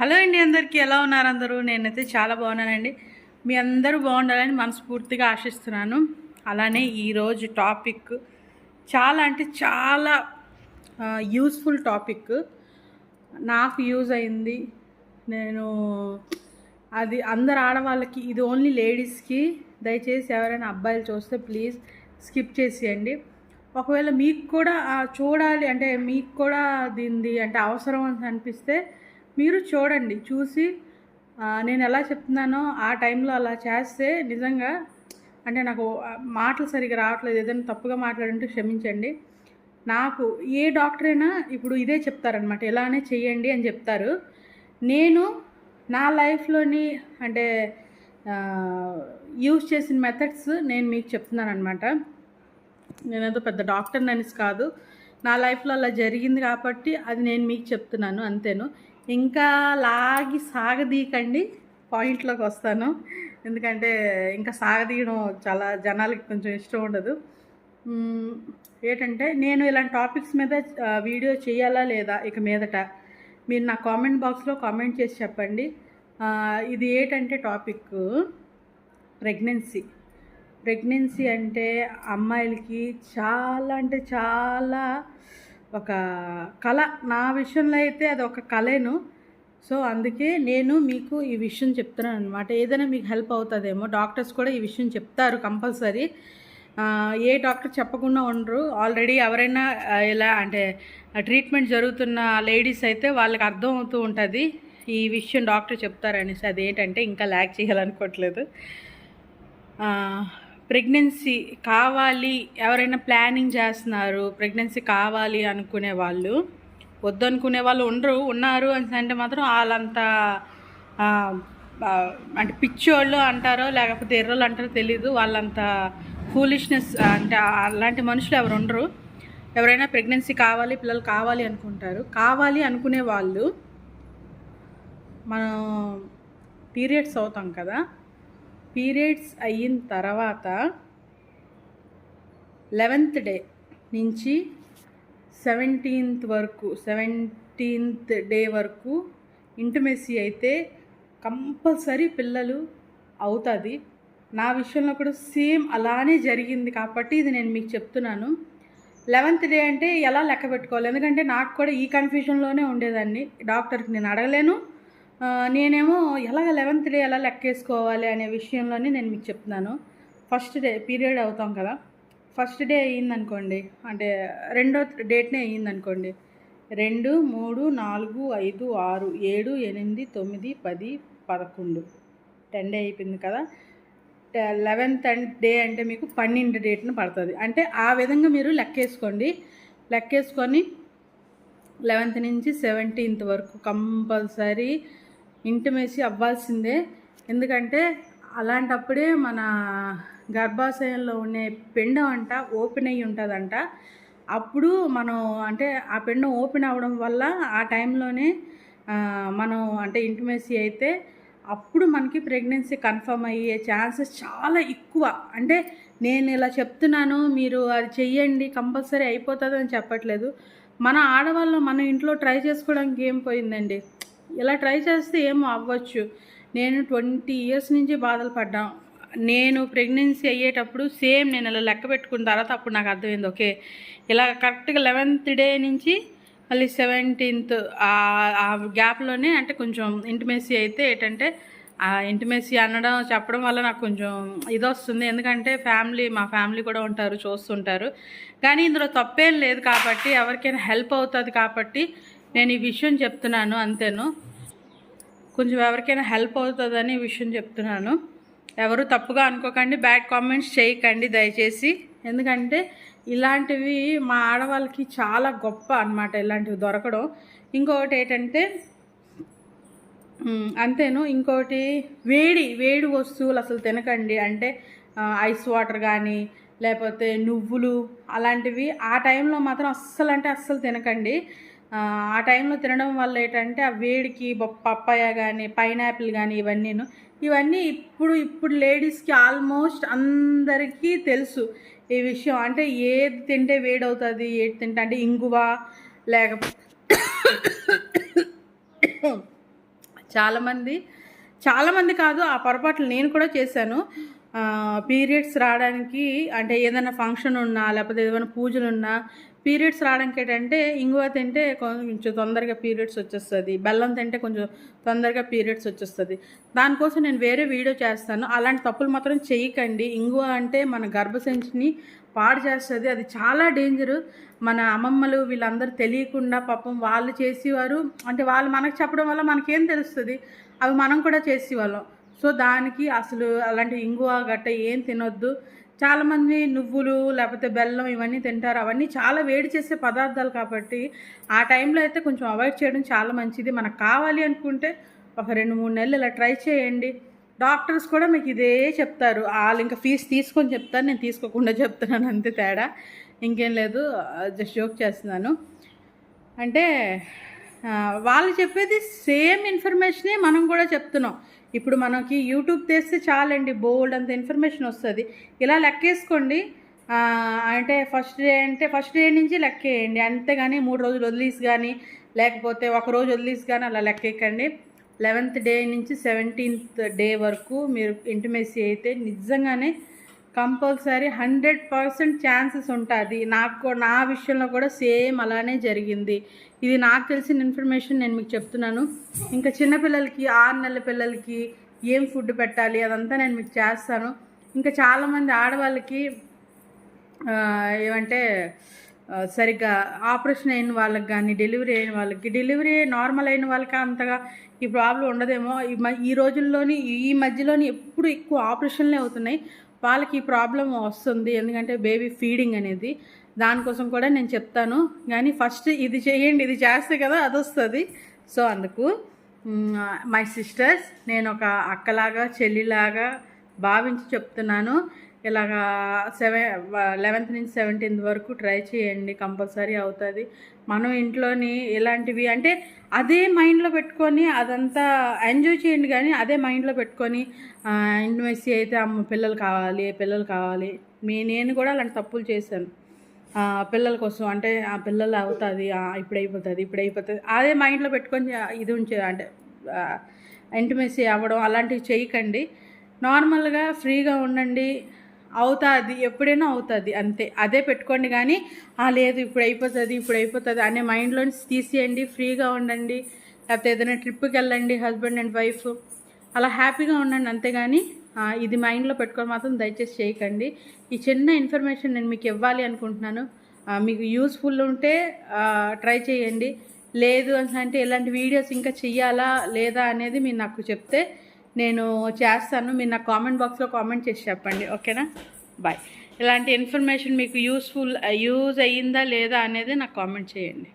Hello అండి అందరికీ ఎలా ఉన్నారు అందరూ? నేనైతే చాలా బాగున్నానండి. మీ అందరూ బాగుండాలని మనస్ఫూర్తిగా ఆశిస్తున్నాను. అలానే ఈరోజు టాపిక్ చాలా అంటే చాలా యూస్ఫుల్ టాపిక్. నాకు యూజ్ అయింది. నేను అది అందరు ఆడవాళ్ళకి ఇది ఓన్లీ లేడీస్కి. దయచేసి ఎవరైనా అబ్బాయిలు చూస్తే ప్లీజ్ స్కిప్ చేసేయండి. ఒకవేళ మీకు కూడా చూడాలి అంటే మీకు కూడా దీనిది అంటే అవసరం అని అనిపిస్తే మీరు చూడండి చూసి నేను ఎలా చెప్తున్నానో ఆ టైంలో అలా చేస్తే నిజంగా అంటే నాకు మాటలు సరిగా రావట్లేదు. ఏదైనా తప్పుగా మాట్లాడుంటే క్షమించండి. నాకు ఏ డాక్టర్ అయినా ఇప్పుడు ఇదే చెప్తారనమాట ఇలానే చెయ్యండి అని చెప్తారు. నేను నా లైఫ్లోని అంటే యూజ్ చేసిన మెథడ్స్ నేను మీకు చెప్తున్నాను అనమాట నేనేదో పెద్ద డాక్టర్ అనేసి కాదు. నా లైఫ్లో అలా జరిగింది కాబట్టి అది నేను మీకు చెప్తున్నాను అంతేను. ఇంకా లాగి సాగదీకండి పాయింట్లోకి వస్తాను. ఎందుకంటే ఇంకా సాగదీయడం చాలా జనాలకి కొంచెం ఇష్టం ఉండదు. ఏంటంటే నేను ఇలాంటి టాపిక్స్ మీద వీడియో చేయాలా లేదా ఇక మీదట మీరు నా కామెంట్ బాక్స్లో కామెంట్ చేసి చెప్పండి. ఇది ఏంటంటే టాపిక్ ప్రెగ్నెన్సీ. ప్రెగ్నెన్సీ అంటే అమ్మాయిలకి చాలా అంటే చాలా ఒక కళ. నా విషయంలో అయితే అది ఒక కళేను. సో అందుకే నేను మీకు ఈ విషయం చెప్తున్నాను అనమాట ఏదైనా మీకు హెల్ప్ అవుతుందేమో డాక్టర్స్ కూడా ఈ విషయం చెప్తారు కంపల్సరీ. ఏ డాక్టర్ చెప్పకుండా ఉండరు. ఆల్రెడీ ఎవరైనా ఇలా అంటే ట్రీట్మెంట్ జరుగుతున్న లేడీస్ అయితే వాళ్ళకి అర్థం అవుతూ ఉంటుంది ఈ విషయం డాక్టర్ చెప్తారనేసి. అది ఏంటంటే ఇంకా ల్యాక్ చేయాలనుకోవట్లేదు. ప్రెగ్నెన్సీ కావాలి ఎవరైనా ప్లానింగ్ చేస్తున్నారు ప్రెగ్నెన్సీ కావాలి అనుకునే వాళ్ళు వద్దనుకునే వాళ్ళు ఉండరు ఉన్నారు అని అంటే మాత్రం వాళ్ళంతా అంటే పిచ్చోళ్ళు అంటారో లేకపోతే ఎర్రోళ్ళు అంటారో తెలీదు. వాళ్ళంత ఫూలిష్నెస్ అంటే అలాంటి మనుషులు ఎవరు ఉండరు. ఎవరైనా ప్రెగ్నెన్సీ కావాలి పిల్లలు కావాలి అనుకుంటారు. కావాలి అనుకునే వాళ్ళు మనం పీరియడ్స్ అవుతాం కదా పీరియడ్స్ అయిన తర్వాత లెవెన్త్ డే నుంచి సెవెంటీన్త్ వరకు సెవెంటీన్త్ డే వరకు ఇంటిమెసీ అయితే కంపల్సరీ పిల్లలు అవుతుంది. నా విషయంలో కూడా సేమ్ అలానే జరిగింది కాబట్టి ఇది నేను మీకు చెప్తున్నాను. లెవెంత్ డే అంటే ఎలా లెక్క పెట్టుకోవాలి? ఎందుకంటే నాకు కూడా ఈ కన్ఫ్యూషన్లోనే ఉండేదాన్ని. డాక్టర్కి నేను అడగలేను. నేనేమో ఎలాగ లెవెన్త్ డే ఎలా లెక్కేసుకోవాలి అనే విషయంలోనే నేను మీకు చెప్తున్నాను. ఫస్ట్ డే పీరియడ్ అవుతాం కదా. ఫస్ట్ డే అయ్యిందనుకోండి అంటే రెండో డేట్నే అయ్యిందనుకోండి. రెండు మూడు నాలుగు ఐదు ఆరు ఏడు ఎనిమిది తొమ్మిది పది పదకొండు. టెన్ డే అయిపోయింది కదా. లెవెన్త్ డే అంటే మీకు పన్నెండు డేట్ను పడుతుంది. అంటే ఆ విధంగా మీరు లెక్కేసుకోండి. లెక్కేసుకొని లెవెన్త్ నుంచి సెవెంటీన్త్ వరకు కంపల్సరీ ఇంటిమేసి అవ్వాల్సిందే. ఎందుకంటే అలాంటప్పుడే మన గర్భాశయంలో ఉండే పిండం అంట ఓపెన్ అయ్యి ఉంటుందంట. అప్పుడు మనం అంటే ఆ పిండం ఓపెన్ అవ్వడం వల్ల ఆ టైంలోనే మనం అంటే ఇంటిమేసీ అయితే అప్పుడు మనకి ప్రెగ్నెన్సీ కన్ఫర్మ్ అయ్యే ఛాన్సెస్ చాలా ఎక్కువ. అంటే నేను ఇలా చెప్తున్నాను మీరు అది చెయ్యండి కంపల్సరీ అయిపోతుంది అని చెప్పట్లేదు. మన ఆడవాళ్ళు మన ఇంట్లో ట్రై చేసుకోవడానికి ఏం పోయిందండి? ఇలా ట్రై చేస్తే ఏమో అవ్వచ్చు. నేను ట్వంటీ ఇయర్స్ నుంచి బాధలు పడ్డాం. నేను ప్రెగ్నెన్సీ అయ్యేటప్పుడు సేమ్ నేను ఇలా లెక్క పెట్టుకున్న తర్వాత అప్పుడు నాకు అర్థమైంది ఓకే. ఇలా కరెక్ట్గా లెవెన్త్ డే నుంచి మళ్ళీ సెవెంటీన్త్ ఆ గ్యాప్లోనే అంటే కొంచెం ఇంటిమేసీ అయితే ఏంటంటే ఆ ఇంటిమేసీ అనడం చెప్పడం వల్ల నాకు కొంచెం ఇది వస్తుంది. ఎందుకంటే ఫ్యామిలీ మా ఫ్యామిలీ కూడా ఉంటారు చూస్తుంటారు. కానీ ఇందులో తప్పేం లేదు కాబట్టి ఎవరికైనా హెల్ప్ అవుతుంది కాబట్టి నేను ఈ విషయం చెప్తున్నాను అంతేను. కొంచెం ఎవరికైనా హెల్ప్ అవుతుందని ఈ విషయం చెప్తున్నాను. ఎవరు తప్పుగా అనుకోకండి బ్యాడ్ కామెంట్స్ చేయకండి దయచేసి. ఎందుకంటే ఇలాంటివి మా ఆడవాళ్ళకి చాలా గొప్ప అన్నమాట ఇలాంటివి దొరకడం. ఇంకొకటి ఏంటంటే అంతేను. ఇంకోటి వేడి వేడి వస్తువులు అసలు తినకండి. అంటే ఐస్ వాటర్ కానీ లేకపోతే నువ్వులు అలాంటివి ఆ టైంలో మాత్రం అస్సలు అంటే అస్సలు తినకండి. ఆ, టైంలో తినడం వల్ల ఏంటంటే ఆ వేడికి బొ- పప్పాయ కానీ పైనాపిల్ కానీ ఇవన్నీను ఇవన్నీ ఇప్పుడు ఇప్పుడు లేడీస్కి ఆల్మోస్ట్ అందరికీ తెలుసు ఈ విషయం. అంటే ఏది తింటే వేడవుతుంది ఏది తింటే అంటే ఇంగువ లేకపోతే చాలామంది చాలామంది కాదు ఆ పొరపాట్లు నేను కూడా చేశాను. పీరియడ్స్ రావడానికి అంటే ఏదైనా ఫంక్షన్ ఉన్నా లేకపోతే ఏదైనా పూజలు ఉన్నా పీరియడ్స్ రావడానికి ఏంటంటే ఇంగువ తింటే కొంచెం తొందరగా పీరియడ్స్ వచ్చేస్తుంది. బెల్లం తింటే కొంచెం తొందరగా పీరియడ్స్ వచ్చేస్తుంది. దానికోసం నేను వేరే వీడియో చేస్తాను. అలాంటి తప్పులు మాత్రం చేయకండి. ఇంగువ అంటే మన గర్భసంచిని పాడు చేస్తుంది. అది చాలా డేంజరు. మన అమ్మమ్మలు వీళ్ళందరూ తెలియకుండా పాపం వాళ్ళు చేసేవారు. అంటే వాళ్ళు మనకు చెప్పడం వల్ల మనకేం తెలుస్తుంది? అవి మనం కూడా చేసేవాళ్ళం. సో దానికి అసలు అలాంటి ఇంగువ గట్ట ఏం తినొద్దు. చాలామంది నువ్వులు లేకపోతే బెల్లం ఇవన్నీ తింటారు. అవన్నీ చాలా వేడి చేసే పదార్థాలు కాబట్టి ఆ టైంలో అయితే కొంచెం అవాయిడ్ చేయడం చాలా మంచిది. మనకు కావాలి అనుకుంటే ఒక రెండు మూడు నెలలు ఇలా ట్రై చేయండి. డాక్టర్స్ కూడా మీకు ఇదే చెప్తారు. వాళ్ళు ఇంకా ఫీజు తీసుకొని చెప్తారు నేను తీసుకోకుండా చెప్తున్నాను అంతే తేడా. ఇంకేం లేదు. జస్ట్ జోక్ చేస్తున్నాను. అంటే వాళ్ళు చెప్పేది సేమ్ ఇన్ఫర్మేషనే మనం కూడా చెప్తున్నాం. ఇప్పుడు మనకి యూట్యూబ్ తెస్తే చాలండి బోల్డ్ అంత ఇన్ఫర్మేషన్ వస్తుంది. ఇలా లెక్కేసుకోండి. అంటే ఫస్ట్ డే అంటే ఫస్ట్ డే నుంచి లెక్కేయండి. అంతేగాని మూడు రోజులు వదిలేసి కానీ లేకపోతే ఒక రోజు వదిలేసి కానీ అలా లెక్కేయకండి. లెవెన్త్ డే నుంచి సెవెంటీన్త్ డే వరకు మీరు ఇంటిమేసీ అయితే నిజంగానే కంపల్సరీ హండ్రెడ్ పర్సెంట్ ఛాన్సెస్ ఉంటుంది. నాకు నా విషయంలో కూడా సేమ్ అలానే జరిగింది. ఇది నాకు తెలిసిన ఇన్ఫర్మేషన్ నేను మీకు చెప్తున్నాను. ఇంకా చిన్నపిల్లలకి ఆరు నెలల పిల్లలకి ఏం ఫుడ్ పెట్టాలి అదంతా నేను మీకు చేస్తాను. ఇంకా చాలామంది ఆడవాళ్ళకి ఏమంటే సరిగ్గా ఆపరేషన్ అయిన వాళ్ళకి కానీ డెలివరీ అయిన వాళ్ళకి డెలివరీ నార్మల్ అయిన వాళ్ళకి అంతగా ఈ ప్రాబ్లం ఉండదేమో. ఈ రోజుల్లోని ఈ మధ్యలోని ఎప్పుడు ఎక్కువ ఆపరేషన్లే అవుతున్నాయి. వాళ్ళకి ఈ ప్రాబ్లం వస్తుంది. ఎందుకంటే బేబీ ఫీడింగ్ అనేది. దానికోసం కూడా నేను చెప్తాను. కానీ ఫస్ట్ ఇది చేయండి ఇది చేస్తే కదా అది వస్తుంది సో అందుకు మై సిస్టర్స్ నేను ఒక అక్కలాగా చెల్లిలాగా భావించి చెప్తున్నాను. ఇలాగా సెవెన్ లెవెన్త్ నుంచి సెవెంటీన్త్ వరకు ట్రై చేయండి కంపల్సరీ అవుతుంది. మనం ఇంట్లోని ఇలాంటివి అంటే అదే మైండ్లో పెట్టుకొని అదంతా ఎంజాయ్ చేయండి కానీ అదే మైండ్లో పెట్టుకొని ఇంటిమెస్సీ అయితే అమ్మ పిల్లలు కావాలి పిల్లలు కావాలి. మీ నేను కూడా అలాంటి తప్పులు చేశాను. పిల్లల కోసం అంటే ఆ పిల్లలు అవుతుంది ఇప్పుడు అయిపోతుంది ఇప్పుడు అయిపోతుంది అదే మైండ్లో పెట్టుకొని ఇది ఉంచే అంటే ఇంటిమెసీ అవ్వడం అలాంటివి చేయకండి. నార్మల్గా ఫ్రీగా ఉండండి. అవుతుంది ఎప్పుడైనా అవుతుంది అంతే. అదే పెట్టుకోండి కానీ లేదు ఇప్పుడు అయిపోతుంది ఇప్పుడు అయిపోతుంది అనే మైండ్లోంచి తీసేయండి ఫ్రీగా ఉండండి. లేకపోతే ఏదైనా ట్రిప్కి వెళ్ళండి హస్బెండ్ అండ్ వైఫ్ అలా హ్యాపీగా ఉండండి అంతేగాని ఇది మైండ్లో పెట్టుకొని మాత్రం దయచేసి చేయకండి. ఈ చిన్న ఇన్ఫర్మేషన్ నేను మీకు ఇవ్వాలి అనుకుంటున్నాను. మీకు యూస్ఫుల్ ఉంటే ట్రై చేయండి. లేదు అంటే ఇలాంటి వీడియోస్ ఇంకా చెయ్యాలా లేదా అనేది మీరు నాకు చెప్తే నేను చేస్తాను. మీరు నా కామెంట్ బాక్స్లో కామెంట్ చేసి చెప్పండి. ఓకేనా బాయ్ ఇలాంటి ఇన్ఫర్మేషన్ మీకు యూస్ఫుల్ యూజ్ అయ్యిందా లేదా అనేది నాకు కామెంట్ చేయండి.